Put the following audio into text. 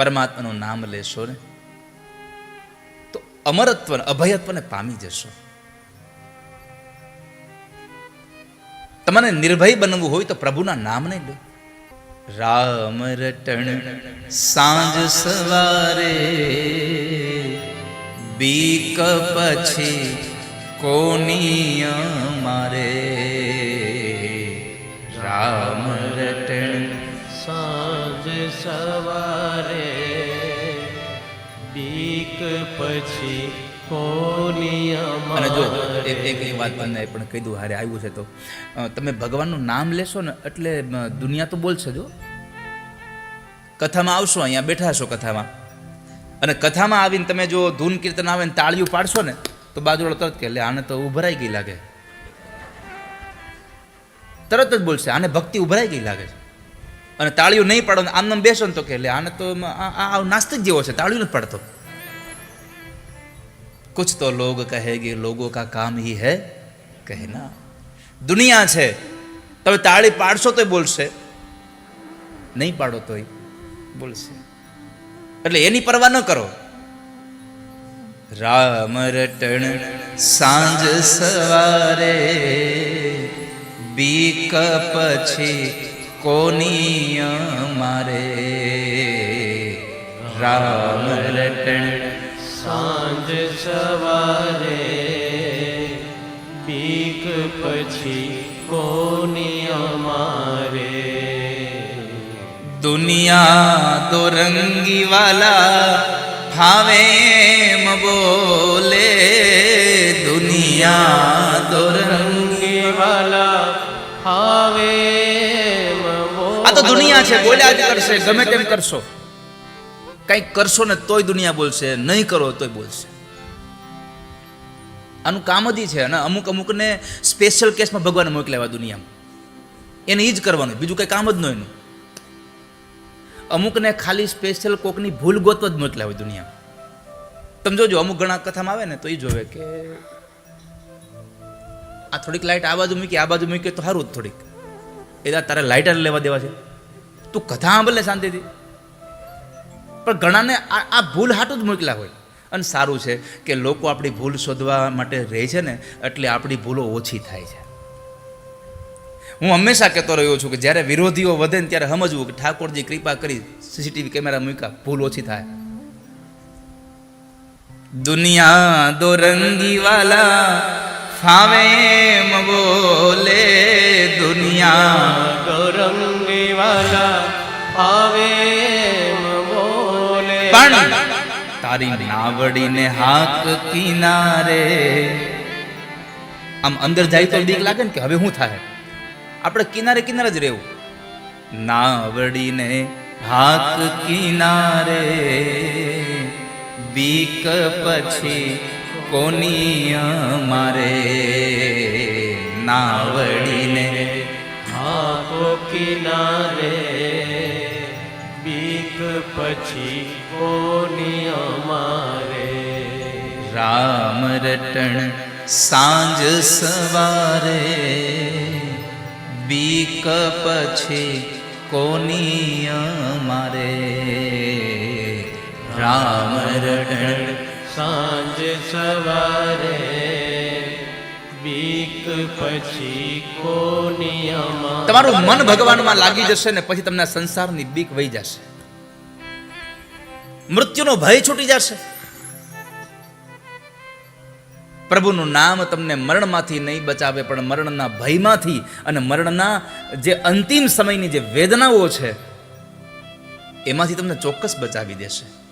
પરમાત્માનું નામ લેશો ને, તો અમરત્વ અભયત્વને પામી જશો. તમને નિર્ભય બનવું હોય તો પ્રભુના નામને લો. રામ રટણ, સાંજ સવારે, બીક પછી કોની મારે સવારે બીક પછી કોની અને જો એક એક વાત તમને પણ કીધું હારે આવ્યું છે તો. તમે ભગવાનનું નામ લેશો ને એટલે દુનિયા તો બોલશે જો. કથામાં આવશો અહીંયા બેઠા છો કથામાં. અને કથામાં આવીને તમે જો ધૂન કીર્તન આવે ને તાળીઓ પાડશો ને તો બાજુવાળો તરત કે એટલે આને તો ઉભરાઈ ગઈ લાગે. તરત જ બોલશે આને ભક્તિ ઉભરાઈ ગઈ લાગે છે. અને તાળીઓ નહીં પાડો ને આમ બેસો ને તો કે લે, આને તો આ નાસ્તિક જેવો છે, તાળીઓ નથી પાડતો. કુછ તો લોગ કહે કહેગે, લોગો કા કામ હી હે કહેના. દુનિયા છે, તમે તાળી પાડશો તોય બોલશે. નહીં પાડો તોય બોલશે. એટલે એની પરવા ન કરો. રામ રટણ સાંજ સવારે, બીક પછી કોની મારે રામ રટણ સાંજ સવારે બીક પછી કોની અમારે દુનિયા દો રંગી વાલા ફાવે એમ બોલે દુનિયા આ તો દુનિયા છે બોલ્યા જ કરશે ગમે તેમ કરશો. કંઈક કરશો ને તોય દુનિયા બોલશે નહીં કરો તોય બોલશે. આનું કામ જ છે અને અમુક અમુકને સ્પેશિયલ કેસમાં ભગવાન મોકલ્યા દુનિયામાં. એને એ જ કરવાનું બીજું કંઈ કામ જ ન એનું. અમુકને ખાલી સ્પેશિયલ કોકની ભૂલ ગોતવા જ મોકલ્યા હોય દુનિયામાં. તમે જોજો અમુક ઘણા કથામાં આવે ને તો એ જોવે કે આ થોડીક લાઇટ આ બાજુ મૂકી આ બાજુ મૂકી તો સારું જ થોડીક. એ તારે લાઇટર લેવા દેવા છે? તું કથા સાંભળે શાંતિથી? પણ ઘણાને આ ભૂલ હાટું જ મોકલા હોય. અને સારું છે કે લોકો આપણી ભૂલ શોધવા માટે રહે છે ને, એટલે આપણી ભૂલો ઓછી થાય છે. હું હંમેશા કહેતો રહ્યો છું કે જ્યારે વિરોધીઓ વધે ને ત્યારે સમજવું કે ઠાકોરજી કૃપા કરી સીસીટીવી કેમેરા મૂક્યા, ભૂલ ઓછી થાય. દુનિયા દોરંગી વાલા ફાવે બોલે. દુનિયા ગૌરંગી વાલા બોલે પણ તારી નાવડીને હાક કિનારે આમ અંદર જાય તો બીક લાગે ને કે હવે શું થાય? આપણે કિનારે કિનારે જ રહેવું. નાવડીને હાક કિનારે બીક પછી કોની અમારે? નાવડીને કિનારે બીક પછી કોની અમારે? રામ રટણ સાંજ સવારે બીક પછી કોની અમારે? રામ રટણ સાંજ સવારે તમારું મન ભગવાનમાં લાગી જશે ને પછી તમને સંસારની બીક વહી જશે. મૃત્યુનો ભય છૂટી જશે. પ્રભુનું નામ તમને મરણમાંથી નહીં બચાવે, પણ મરણના ભયમાંથી અને મરણના જે અંતિમ સમયની જે વેદનાઓ છે, એમાંથી તમને ચોક્કસ બચાવી દેશે.